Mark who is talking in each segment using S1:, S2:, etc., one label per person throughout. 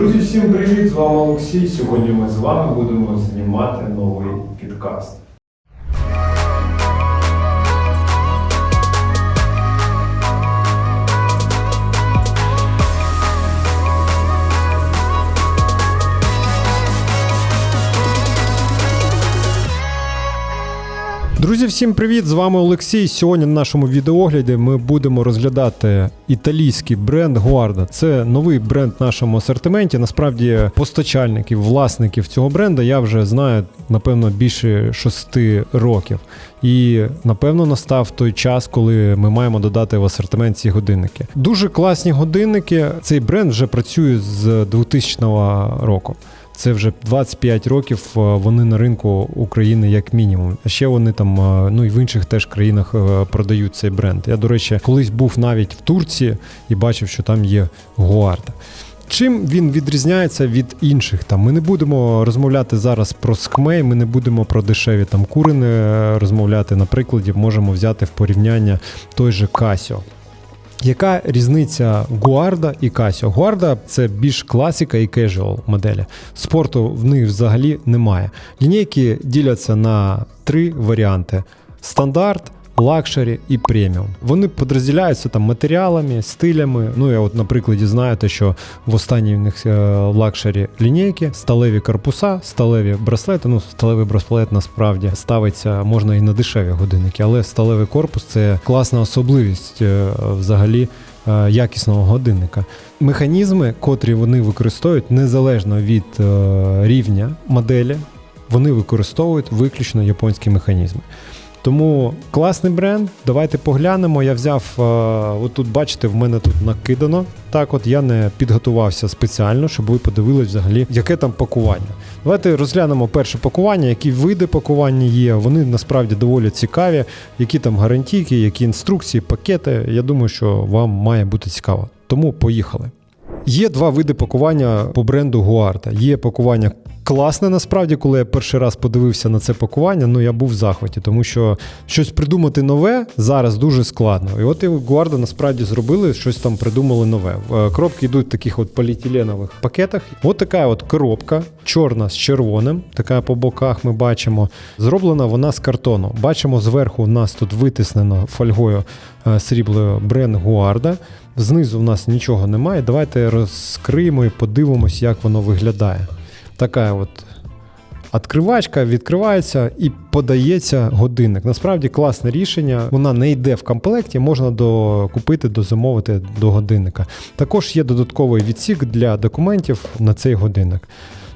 S1: Друзі, всім привіт! З вами Олексій. Сьогодні ми з вами будемо знімати новий підкаст. Друзі, всім привіт! З вами Олексій. Сьогодні на нашому відеогляді ми будемо розглядати італійський бренд Guarda. Це новий бренд в нашому асортименті. Насправді, постачальників, власників цього бренда я вже знаю напевно більше шести років. І напевно настав той час, коли ми маємо додати в асортимент ці годинники. Дуже класні годинники. Цей бренд вже працює з 2000 року. Це вже 25 років е, вони на ринку України як мінімум. А ще вони там, е, ну і в інших теж країнах е, продають цей бренд. Я, до речі, колись був навіть в Турції і бачив, що там є Гуарда. Чим він відрізняється від інших? Там ми не будемо розмовляти зараз про скмей, ми не будемо про дешеві там курини розмовляти. На прикладі можемо взяти в порівняння той же Casio. Яка різниця Гуарда і Касіо? Гуарда це більш класика і кежуал моделі. Спорту в них взагалі немає. Лінійки діляться на три варіанти: стандарт. Лакшері і преміум. Вони подрозділяються там матеріалами, стилями. Ну, я от на прикладі знаєте, що в останній в них е, лакшері лінійки, сталеві корпуса, сталеві браслети. Ну, сталевий браслет насправді ставиться можна і на дешеві годинники, але сталевий корпус це класна особливість е, взагалі е, якісного годинника. Механізми, котрі вони використовують незалежно від рівня моделі, вони використовують виключно японські механізми. Тому класний бренд. Давайте поглянемо. Я взяв, е, отут, бачите, в мене тут накидано. Так, от я не підготувався спеціально, щоб ви подивились взагалі, яке там пакування. Давайте розглянемо перше пакування, які види пакування є. Вони насправді доволі цікаві, які там гарантійки, які інструкції, пакети. Я думаю, що вам має бути цікаво. Тому поїхали. Є два види пакування по бренду Гуарда. Є пакування класне, насправді, коли я перший раз подивився на це пакування, ну я був в захваті, тому що щось придумати нове зараз дуже складно. І от і Гуарда насправді зробили щось там придумали нове. Е, Коробки йдуть в таких от поліетиленових пакетах. От така от коробка, чорна з червоним, така по боках ми бачимо. Зроблена вона з картону. Бачимо, зверху у нас тут витиснено фольгою е, сріблою бренд Гуарда. Знизу в нас нічого немає. Давайте розкриємо і подивимось, як воно виглядає. Така от відкривачка, відкривається і подається годинник. Насправді класне рішення. Вона не йде в комплекті, можна докупити, дозамовити до годинника. Також є додатковий відсік для документів на цей годинник.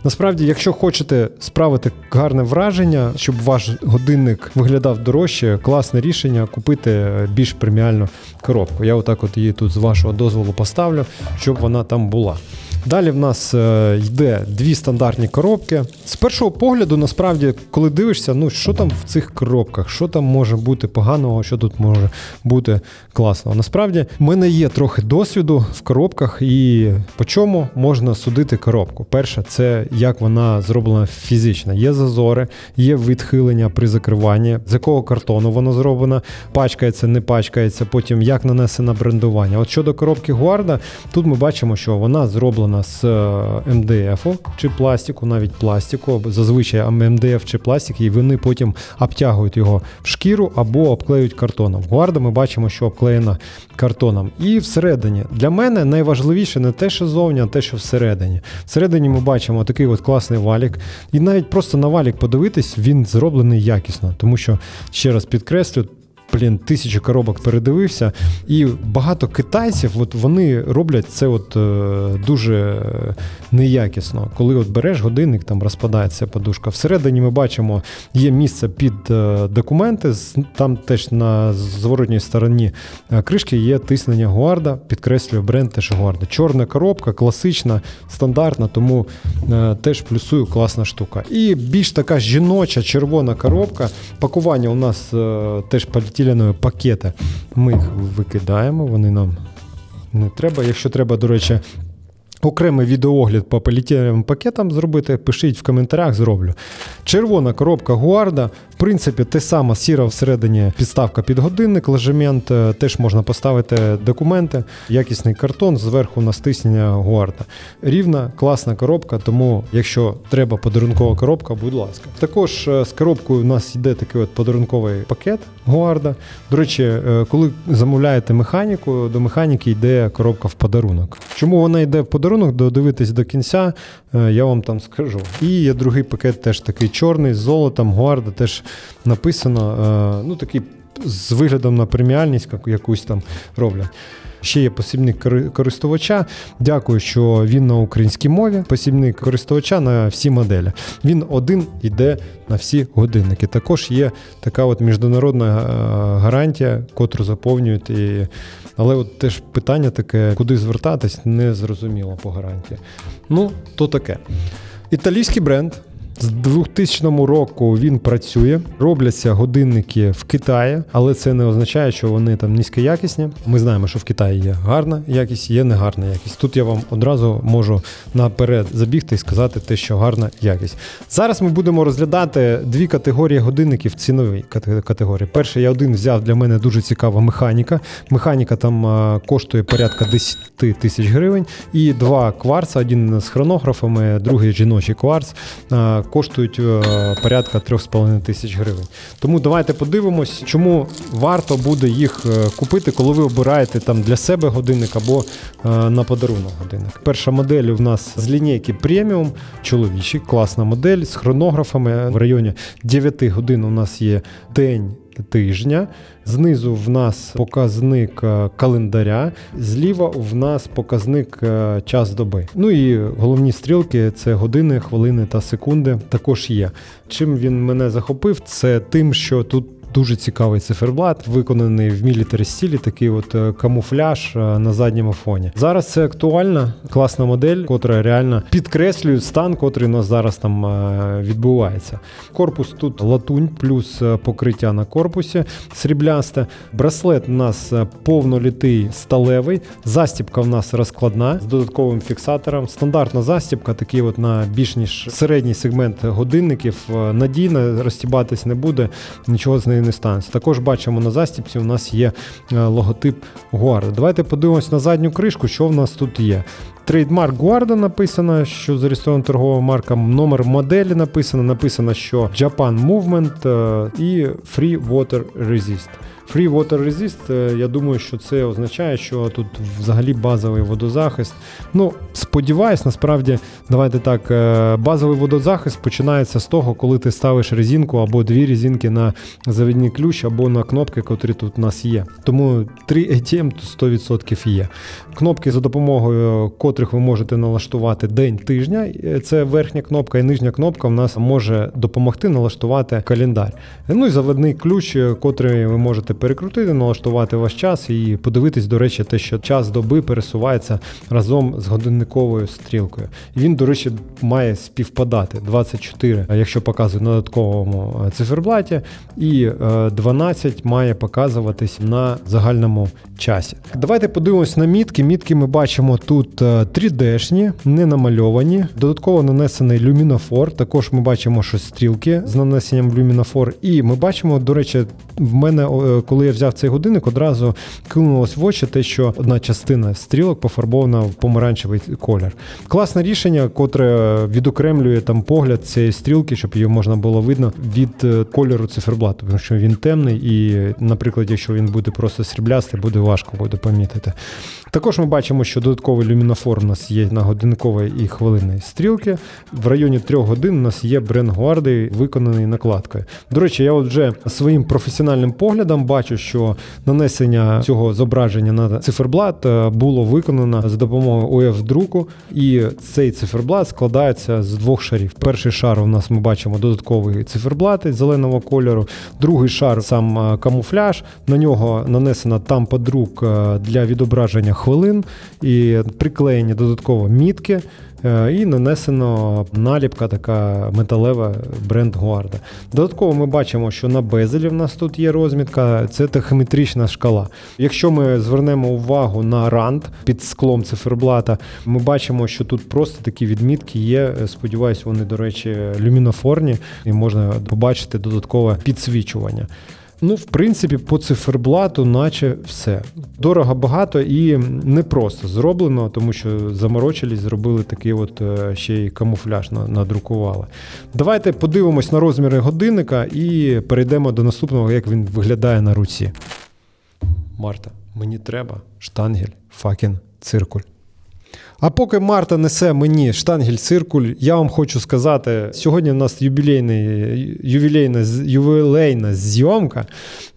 S1: Насправді, якщо хочете справити гарне враження, щоб ваш годинник виглядав дорожче, класне рішення купити більш преміальну коробку. Я отак от її тут з вашого дозволу поставлю, щоб вона там була. Далі в нас е, йде дві стандартні коробки. З першого погляду, насправді, коли дивишся, ну що там в цих коробках, що там може бути поганого, що тут може бути класного. Насправді, в мене є трохи досвіду в коробках, і по чому можна судити коробку. Перше, це як вона зроблена фізично. Є зазори, є відхилення при закриванні, з якого картону воно зроблено, пачкається, не пачкається, потім як нанесено брендування. От щодо коробки Гуарда, тут ми бачимо, що вона зроблена з е, МДФ чи пластику, навіть пластику. Зазвичай МДФ чи пластик, і вони потім обтягують його в шкіру або обклеюють картоном. Гуарда ми бачимо, що обклеєна картоном. І всередині для мене найважливіше не те, що зовні, а те, що всередині. Всередині ми бачимо такий от класний валік. І навіть просто на валік подивитись, він зроблений якісно, тому що ще раз підкреслю. Блін, тисячі коробок передивився, і багато китайців, от вони роблять це от е, дуже неякісно. Коли от береш годинник, там розпадається подушка. Всередині ми бачимо, є місце під е, документи. Там теж на зворотній стороні е, кришки є тиснення Гуарда, підкреслює бренд теж Гуарда. Чорна коробка, класична, стандартна, тому теж плюсую класна штука. І більш така жіноча червона коробка. Пакування у нас теж поліетиленові пакети. Ми їх викидаємо, вони нам не треба. Якщо треба, до речі. Окремий відеоогляд по політичним пакетам зробити, пишіть в коментарях, зроблю. Червона коробка Гуарда. В принципі, те саме сіра всередині підставка під годинник, ложемент. е, Теж можна поставити документи, якісний картон, зверху настиснення Гуарда. Рівна, класна коробка, тому якщо треба подарункова коробка, будь ласка. Також е, з коробкою у нас йде такий от подарунковий пакет Гуарда. До речі, е, коли замовляєте механіку, до механіки йде коробка в подарунок. Чому вона йде в подарунок? Додивитись до кінця, я вам там скажу. І є другий пакет, теж такий чорний з золотом, Гуарда теж написано. е, Ну, такий з виглядом на преміальність як- якусь там роблять. Ще є посібник користувача. Дякую, що він на українській мові. Посібник користувача на всі моделі. Він один йде на всі годинники. Також є така от міжнародна е, гарантія, котру заповнюють. І... Але от теж питання таке, куди звертатись, не зрозуміло по гарантії. Ну, то таке. Італійський бренд. З 2000 року він працює. Робляться годинники в Китаї, але це не означає, що вони там низькоякісні. Ми знаємо, що в Китаї є гарна якість, є негарна якість. Тут я вам одразу можу наперед забігти і сказати те, що гарна якість. Зараз ми будемо розглядати дві категорії годинників кате- категорії. Перший я один взяв для мене дуже цікава механіка. Механіка там коштує порядка 10 тисяч гривень. І два кварца, один з хронографами, другий жіночий кварц, коштують е, порядка 3,5 тисяч гривень. Тому давайте подивимось, чому варто буде їх е, купити, коли ви обираєте там для себе годинник або е, на подарунок годинник. Перша модель у нас з лінійки преміум, чоловічий, класна модель з хронографами. В районі 9 годин у нас є день тижня. Знизу в нас показник е, календаря, зліва в нас показник е, час доби. Ну і головні стрілки це години, хвилини та секунди. Також є. Чим він мене захопив, це тим, що тут. Дуже цікавий циферблат, виконаний в мілітарі стілі, такий от е, камуфляж е, на задньому фоні. Зараз це актуальна, класна модель, котра реально підкреслює стан, котрий у нас зараз там е, відбувається. Корпус тут латунь, плюс покриття на корпусі сріблясте. Браслет у нас повнолітий сталевий. Застібка в нас розкладна з додатковим фіксатором. Стандартна застібка, такий от на більш ніж середній сегмент годинників. Надійно розтібатись не буде, нічого з нею не станеться. Також бачимо на застібці, у нас є е, логотип Гуарда. Давайте подивимось на задню кришку, що в нас тут є. Трейдмарк Гуарда написано, що зареєстрована торгова марка, номер моделі написано, написано, що Japan Movement е, і Free Water Resist. Free Water Resist, е, я думаю, що це означає, що тут взагалі базовий водозахист. Ну, сподіваюсь, насправді, давайте так, е, базовий водозахист починається з того, коли ти ставиш резинку або дві резинки на завідний ключ або на кнопки, котрі тут у нас є. Тому 3 ATM тут 100% є. Кнопки, за допомогою котрих ви можете налаштувати день тижня. е, Це верхня кнопка, і нижня кнопка в нас може допомогти налаштувати календар. Ну і заводний ключ, котрий ви можете перекрутити, налаштувати ваш час і подивитись, до речі, те, що час доби пересувається разом з годинниковою стрілкою. Він, до речі, має співпадати 24, якщо показує на додатковому е, циферблаті, і е, 12 має показуватись на загальному часі. Давайте подивимось на мітки. Мітки ми бачимо тут е, 3D-шні, не намальовані. Додатково нанесений люмінофор. Також ми бачимо, що стрілки з нанесенням люмінофор. І ми бачимо, до речі, в мене, е, коли я взяв цей годинник, одразу кинулось в очі те, що одна частина стрілок пофарбована в помаранчевий колір. Класне рішення, котре відокремлює там погляд цієї стрілки, щоб її можна було видно від е, кольору циферблату, тому що він темний, і, наприклад, якщо він буде просто сріблястий, буде важко буде помітити. Також ми бачимо, що додатковий люмінофор у нас є на годинниковій і хвилинної стрілки. В районі трьох годин у нас є бренд Гуарди, виконаний накладкою. До речі, я от вже своїм професіональним поглядом бачу, що нанесення цього зображення на циферблат е, було виконано за допомогою ОФ друку, і цей циферблат складається з двох шарів. Перший шар у нас ми бачимо додатковий циферблат зеленого кольору. Другий шар сам е, камуфляж. На нього нанесена тампа друк е, для відображення хвилин і приклеєні додатково мітки. Е, І нанесено наліпка така металева бренд Гуарда. Додатково ми бачимо, що на безелі в нас тут є розмітка, це тахометрична шкала. Якщо ми звернемо увагу на рант під склом циферблата, ми бачимо, що тут просто такі відмітки є. Сподіваюсь, вони, до речі, люмінофорні і можна побачити додаткове підсвічування. Ну, в принципі, по циферблату, наче все. Дорого багато і непросто зроблено, тому що заморочились, зробили такий от е, ще й камуфляж надрукували. Давайте подивимось на розміри годинника і перейдемо до наступного, як він виглядає на руці. Марта, мені треба штангель, факін, циркуль. А поки Марта несе мені штангель циркуль, я вам хочу сказати, сьогодні в нас юбілейний, ювілейна, ювілейна зйомка.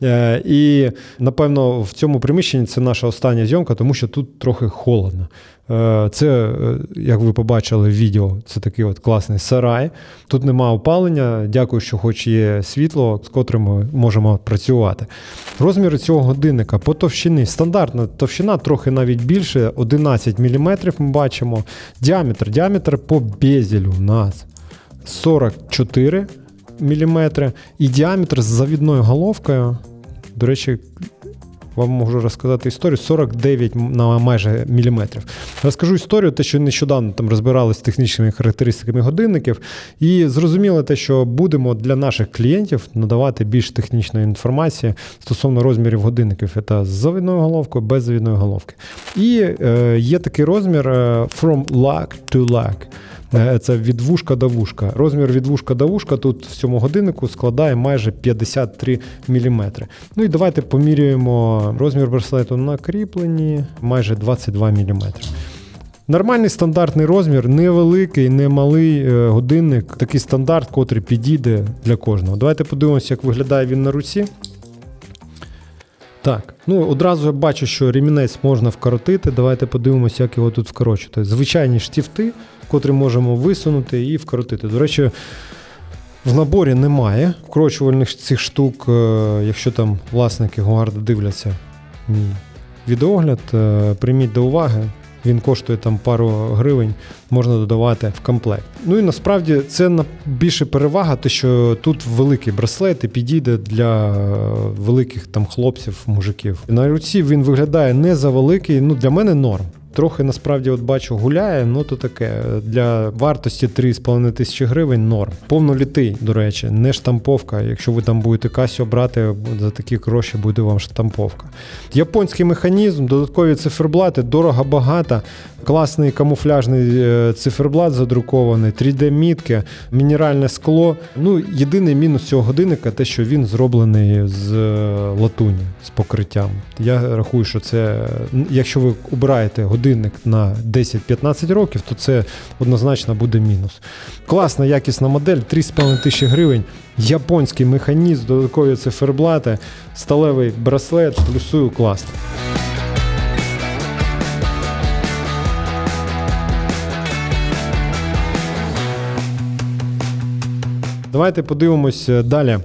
S1: Е, і, напевно, в цьому приміщенні це наша остання зйомка, тому що тут трохи холодно. Е, Це, е, як ви побачили в відео, це такий от класний сарай. Тут нема опалення. Дякую, що хоч є світло, з котрим ми можемо працювати. Розміри цього годинника по товщині. Стандартна товщина трохи навіть більше, 11 мм ми бачимо. Діаметр. Діаметр по безелю у нас 44 мм. І діаметр з завідною головкою. До речі, вам можу розказати історію 49 на майже міліметрів. Розкажу історію, те, що нещодавно там розбиралися з технічними характеристиками годинників, і зрозуміло те, що будемо для наших клієнтів надавати більш технічної інформації стосовно розмірів годинників. Це з завідною головкою, без завідної головки. І е, є такий розмір е, from luck to luck. Е, Це від вушка до вушка. Розмір від вушка до вушка тут в цьому годиннику складає майже 53 мм. Ну і давайте поміряємо розмір браслету на кріпленні майже 22 мм. Нормальний стандартний розмір, невеликий, не малий е, годинник, такий стандарт, котрий підійде для кожного. Давайте подивимося, як виглядає він на руці. Так, ну одразу я бачу, що ремінець можна вкоротити. Давайте подивимося, як його тут вкорочувати. Звичайні штифти, котрі можемо висунути і вкоротити. До речі, в наборі немає вкорочувальних цих штук, е, якщо там власники Гуарда дивляться мій відеогляд, е, прийміть до уваги. Він коштує там пару гривень, можна додавати в комплект. Ну і насправді це більше перевага, те, що тут великий браслет і підійде для е, великих там хлопців, мужиків. На руці він виглядає не за великий. Ну для мене норм. Трохи насправді от бачу гуляє, ну то таке. Для вартості 3,5 тисячі гривень норм. Повнолітий, до речі, не штамповка. Якщо ви там будете Casio брати, за такі гроші буде вам штамповка. Японський механізм, додаткові циферблати, дорого багато, класний камуфляжний е, циферблат задрукований, 3D-мітки, мінеральне скло. Ну, єдиний мінус цього годинника те, що він зроблений з е, латуні, з покриттям. Я рахую, що це, якщо ви обираєте годинник на 10-15 років, то це однозначно буде мінус. Класна, якісна модель, 3,5 тисячі гривень. Японський механізм, додаткові циферблати, сталевий браслет, плюсую класно. Давайте подивимось е, далі.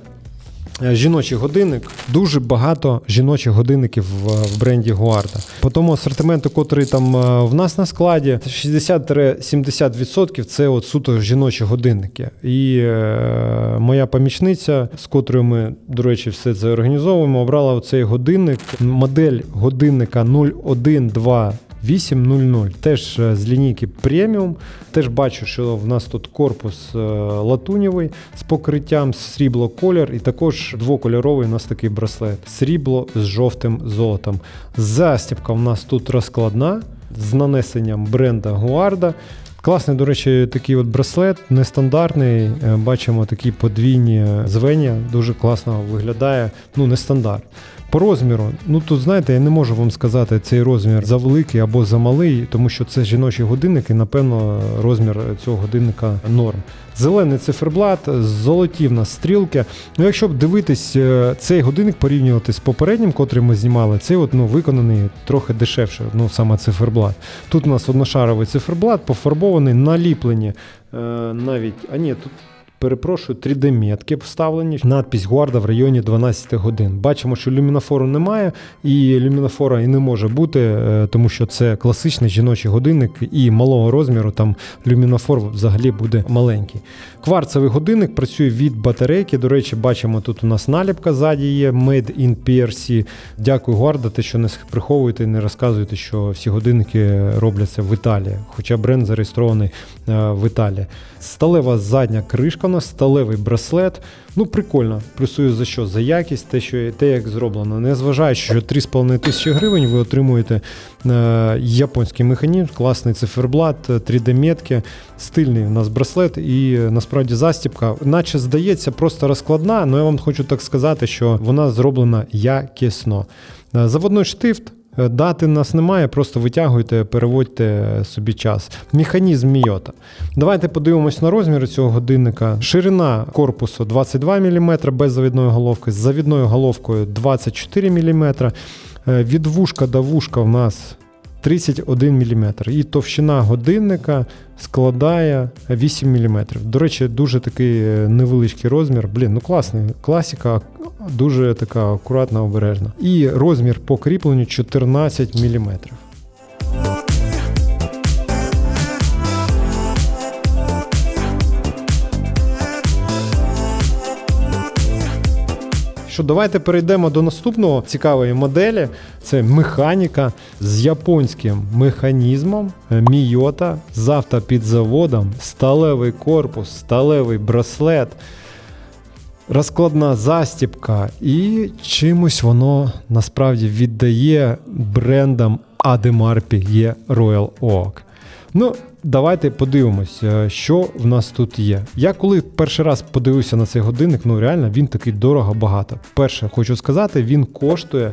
S1: Е, Жіночий годинник. Дуже багато жіночих годинників в, бренді Гуарда. По тому асортименту, котрий там е, в нас на складі, 60-70% це от суто жіночі годинники. І е, моя помічниця, з котрою ми, до речі, все це організовуємо, обрала цей годинник. Модель годинника 0128 800, теж е, з лінійки преміум. Теж бачу, що в нас тут корпус е, латунєвий з покриттям срібло колір, і також двокольоровий у нас такий браслет. Срібло з жовтим золотом. Застібка у нас тут розкладна з нанесенням бренда Гуарда. Класний, до речі, такий от браслет, нестандартний. Е, Бачимо такі подвійні звення, дуже класно виглядає. Ну, нестандарт. По розміру, ну тут знаєте, я не можу вам сказати цей розмір за великий або за малий, тому що це жіночі годинники, напевно, розмір цього годинника норм. Зелений циферблат, золоті в нас стрілки. Ну, якщо б дивитись е, цей годинник порівнювати з попереднім, котрий ми знімали, цей от, ну, виконаний трохи дешевше, ну саме циферблат. Тут у нас одношаровий циферблат, пофарбований, наліплені е, навіть. А ні, тут перепрошую, 3D-метки вставлені. Надпись Гуарда в районі 12 годин. Бачимо, що люмінофору немає, і люмінофора і не може бути, е, тому що це класичний жіночий годинник і малого розміру. Там люмінофор взагалі буде маленький. Кварцевий годинник працює від батарейки. До речі, бачимо, тут у нас наліпка ззаді є Made in PRC. Дякую, Гуарда, те, що не приховуєте і не розказуєте, що всі годинники робляться в Італії, хоча бренд зареєстрований е, в Італії. Сталева задня кришка у сталевий браслет. Ну, прикольно. Плюсую за що? За якість, те, що те, як зроблено. Незважаючи, що 3,5 тисячі гривень ви отримуєте е, японський механізм, класний циферблат, 3D-метки, стильний у нас браслет і е, насправді застібка. Наче здається, просто розкладна, але я вам хочу так сказати, що вона зроблена якісно. Е, Заводний штифт. Е, Дати нас немає, просто витягуйте, переводьте собі час. Механізм Міота. Давайте подивимось на розміри цього годинника. Ширина корпусу 22 мм без завідної головки, з завідною головкою 24 мм. Від вушка до вушка в нас 31 мм. І товщина годинника складає 8 мм. До речі, дуже такий е, невеличкий розмір. Блін, ну класний. Класіка, дуже така акуратна, обережна. І розмір по кріпленню 14 мм. Що давайте перейдемо до наступного цікавої моделі. Це механіка з японським механізмом Мійота з автопідзаводом, сталевий корпус, сталевий браслет, розкладна застіпка, і чимось воно насправді віддає брендам Audemars Piguet Royal Oak. Ну, давайте подивимось, е, що в нас тут є. Я коли перший раз подивився на цей годинник, ну реально він такий дорого багато. Перше, хочу сказати, він коштує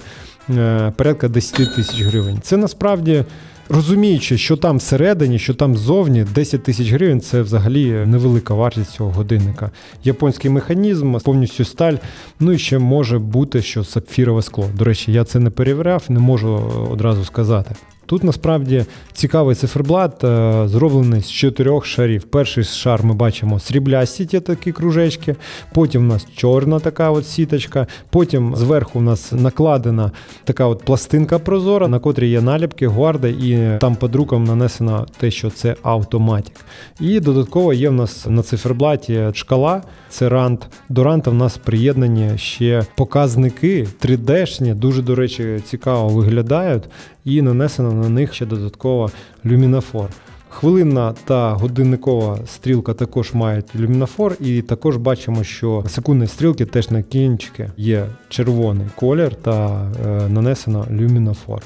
S1: е, порядка 10 тисяч гривень. Це насправді. Розуміючи, що там всередині, що там ззовні, 10 тисяч гривень це взагалі невелика вартість цього годинника. Японський механізм, повністю сталь. Ну і ще може бути, що сапфірове скло. До речі, я це не перевіряв, не можу одразу сказати. Тут насправді цікавий циферблат, е, зроблений з чотирьох шарів. Перший шар ми бачимо сріблясті ті такі кружечки, потім у нас чорна така от сіточка, потім зверху у нас накладена така от пластинка прозора, на котрій є наліпки, гуарда, і там під руком нанесено те, що це автоматік. І додатково є в нас на циферблаті шкала, це рант. До ранта в нас приєднані ще показники 3D-шні, дуже, до речі, цікаво виглядають. І нанесено на них ще додатково люмінофор. Хвилинна та годинникова стрілка також мають люмінофор, і також бачимо, що секундні стрілки теж на кінчики є червоний колір та е, нанесено люмінофор.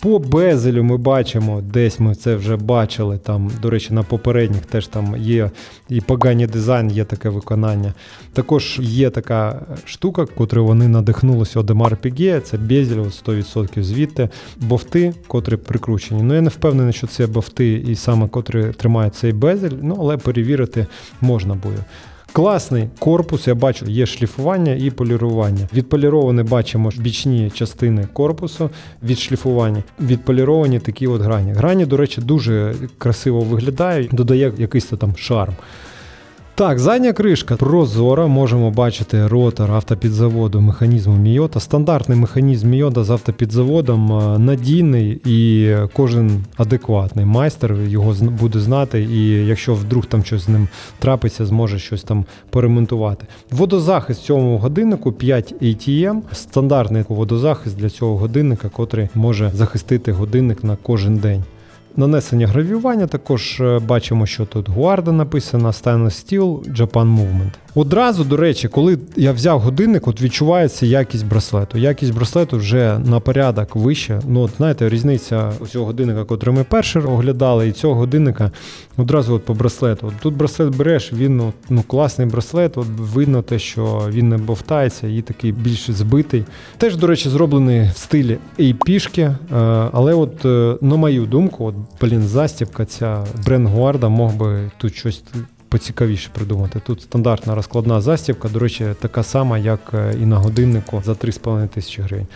S1: По безелю ми бачимо, десь ми це вже бачили. Там, до речі, на попередніх теж там є і погані дизайн, є таке виконання. Також є така штука, котрою вони надихнулися Одемар Піге, це безель 100% звідти, бовти, котрі прикручені. Ну я не впевнений, що це бовти і саме котрі тримають цей безель, ну але перевірити можна буде. Класний корпус, я бачу, є шліфування і полірування. Відполіровані бачимо бічні частини корпусу, відшліфувані, відполіровані такі от грані. Грані, до речі, дуже красиво виглядають, додає якийсь там шарм. Так, задня кришка прозора. Можемо бачити ротор автопідзаводу механізму Міота. Стандартний механізм Міота з автопідзаводом е, надійний і кожен адекватний майстер його буде знати. І якщо вдруг там щось з ним трапиться, зможе щось там поремонтувати. Водозахист цьому годиннику 5 ATM. Стандартний водозахист для цього годинника, котрий може захистити годинник на кожен день. Нанесення гравіювання також е, бачимо, що тут Guarda написано, Stainless Steel, Japan Movement. Одразу, до речі, коли я взяв годинник, от відчувається якість браслету. Якість браслету вже на порядок вище. Ну, от знаєте, різниця цього годинника, котрий ми перший оглядали, і цього годинника одразу от по браслету. От тут браслет береш, він ну, ну, класний браслет, от видно те, що він не бовтається і такий більш збитий. Теж, до речі, зроблений в стилі AP-шки, е, але от, е, на мою думку, от, блін, застібка ця бренд Гуарда мог би тут щось поцікавіше придумати. Тут стандартна розкладна застібка, до речі, така сама, як е, і на годиннику за 3,5 тисячі гривень.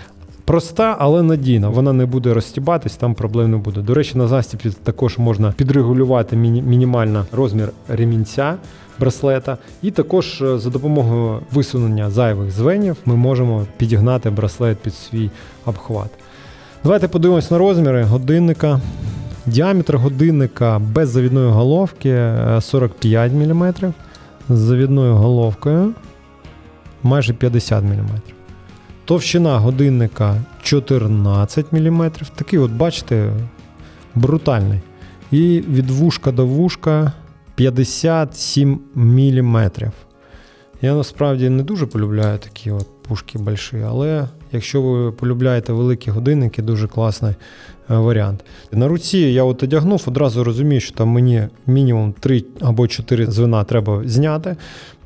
S1: Проста, але надійна. Вона не буде розстібатись, там проблем не буде. До речі, на застібці також можна підрегулювати міні- мінімально розмір ремінця браслета. І також е, за допомогою висунення зайвих звенів ми можемо підігнати браслет під свій обхват. Давайте подивимось на розміри годинника. Діаметр годинника без завідної головки е, 45 мм, з завідною головкою майже 50 мм. Товщина годинника 14 мм. Такий, от, бачите, брутальний. І від вушка до вушка 57 мм. Я насправді не дуже полюбляю такі от пушки больші, але якщо ви полюбляєте великі годинники, дуже класний е, варіант. На руці я от одягнув, одразу розумію, що там мені мінімум 3 або 4 звена треба зняти.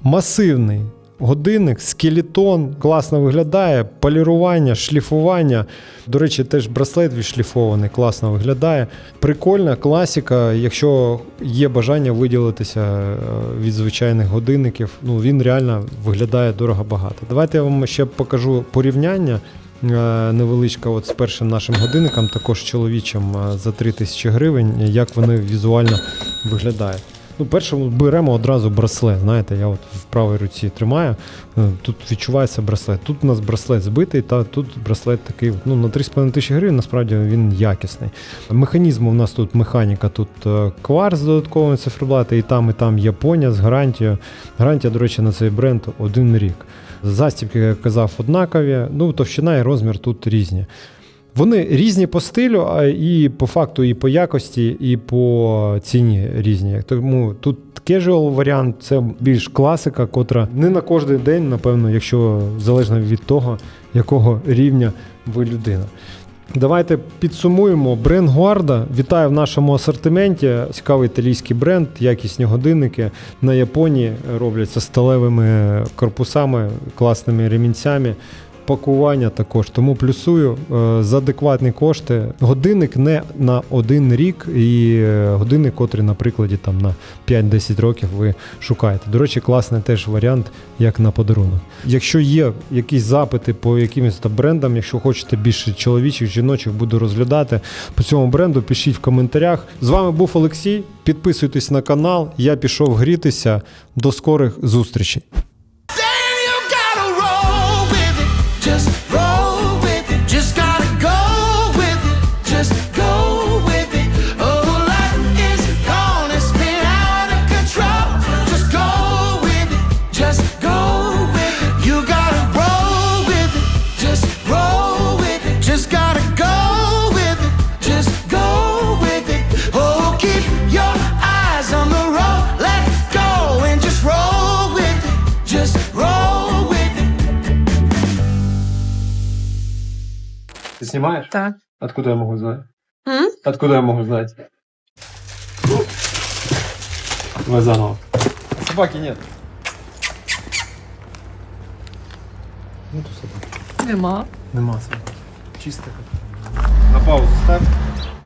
S1: Масивний годинник, скелетон, класно виглядає, полірування, шліфування. До речі, теж браслет відшліфований, класно виглядає. Прикольна класіка. Якщо є бажання виділитися е, від звичайних годинників, ну він реально виглядає дорого-багато. Давайте я вам ще покажу порівняння. Е, Невеличка от з першим нашим годинником, також чоловічим е, за 3000 гривень, як вони візуально виглядають. Ну, перше беремо одразу браслет. Знаєте, я от в правій руці тримаю. е, Тут відчувається браслет. Тут у нас браслет збитий, та тут браслет такий ну, на 3,5 тисячі гривень, насправді він якісний. Механізм у нас тут механіка, тут кварц з додатковими циферблати, і там, і там Японія з гарантією. Гарантія, до речі, на цей бренд один рік. Застібки, як я казав, однакові. Ну, товщина і розмір тут різні. Вони різні по стилю, а і по факту, і по якості, і по ціні різні. Тому тут casual варіант це більш класика, котра не на кожен день, напевно, якщо залежно від того, якого рівня ви людина. Давайте підсумуємо. Бренд Гуарда вітаю в нашому асортименті. Цікавий італійський бренд, якісні годинники на Японії робляться сталевими корпусами, класними ремінцями. Пакування також, тому плюсую е, за адекватні кошти. Годинник не на один рік, і е, годинник, котрий на прикладі там на 5-10 років ви шукаєте. До речі, класний теж варіант, як на подарунок. Якщо є якісь запити по якимось там брендам, якщо хочете більше чоловічих, жіночих, буду розглядати по цьому бренду, пишіть в коментарях. З вами був Олексій. Підписуйтесь на канал. Я пішов грітися. До скорих зустрічей. Снимаешь?
S2: Так.
S1: Откуда я могу знать?
S2: М?
S1: Откуда я могу знать? Давай заново. Собаки нет. Нету собаки.
S2: Нема.
S1: Нема собаки. Чисто. На паузу ставь.